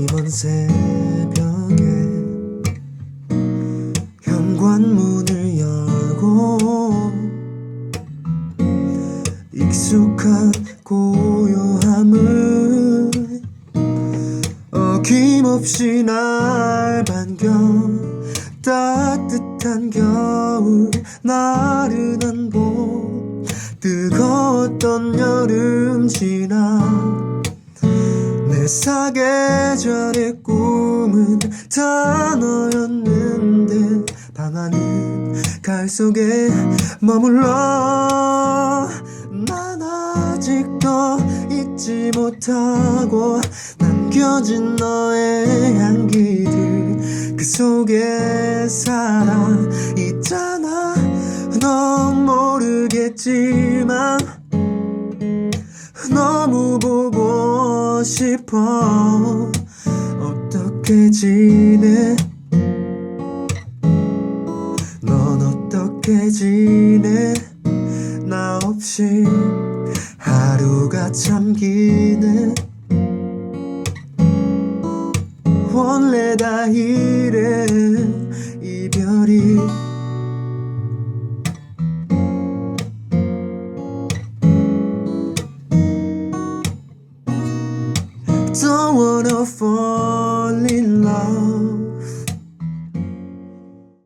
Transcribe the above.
이먼 새벽에 현관문을 열고 익숙한 고요함을 어김없이 날 반겨 따뜻한 겨울 나른한 봄 뜨거웠던 여름 내 사계절의 꿈은 다 너였는데 방 안은 가을 속에 머물러 난 아직도 잊지 못하고 남겨진 너의 향기들 그 속에 살아 있잖아. 넌 모르겠지만 너무 보고 싶어. 어떻게 지내? 넌 어떻게 지내? 나 없이 하루가 참 기네. 원래 다 이래 做我的风